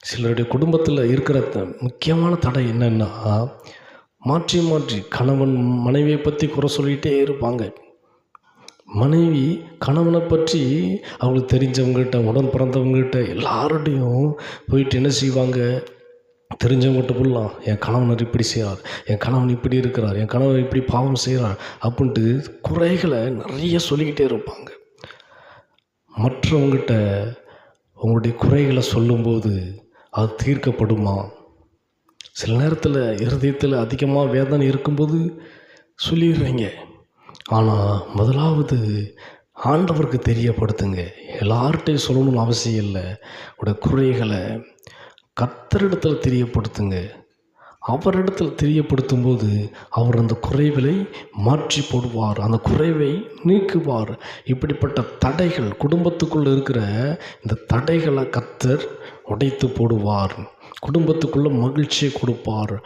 சிலருடைய குடும்பத்தில் இருக்கிற முக்கியமான தடை என்னென்னா மாற்றி மாற்றி கணவன் மனைவியை பற்றி குறை சொல்லிகிட்டே இருப்பாங்க. மனைவி கணவனை பற்றி அவங்களுக்கு தெரிஞ்சவங்ககிட்ட உடன் பிறந்தவங்ககிட்ட எல்லாருடையும் போயிட்டு என்ன செய்வாங்க? தெரிஞ்சவங்ககிட்ட ஃபுல்லாக என் கணவனர் இப்படி செய்கிறார் என் கணவன் இப்படி இருக்கிறார் என் கணவன் இப்படி பாவம் செய்கிறார் அப்படின்ட்டு குறைகளை நிறைய சொல்லிக்கிட்டே இருப்பாங்க. மற்றவங்ககிட்ட உங்களுடைய குறைகளை சொல்லும்போது அது தீர்க்கப்படுமா? சில நேரத்தில் இருதயத்தில் அதிகமாக வேதனை இருக்கும்போது சொல்லிடுறீங்க. ஆனால் முதலாவது ஆண்டவருக்கு தெரியப்படுத்துங்க. எல்லார்ட்டையும் சொல்லணும்னு அவசியம் இல்லை. உடைய குறைகளை கத்தரிடத்தில் தெரியப்படுத்துங்க. அவரிடத்தில் தெரியப்படுத்தும் போது அவர் அந்த குறைவிலை மாற்றி போடுவார் அந்த குறைவை நீக்குவார். இப்படிப்பட்ட தடைகள் குடும்பத்துக்குள்ளே இருக்கிற இந்த தடைகளை கத்தர் உடைத்து போடுவார். குடும்பத்துக்குள்ளே மகிழ்ச்சியை கொடுப்பார்.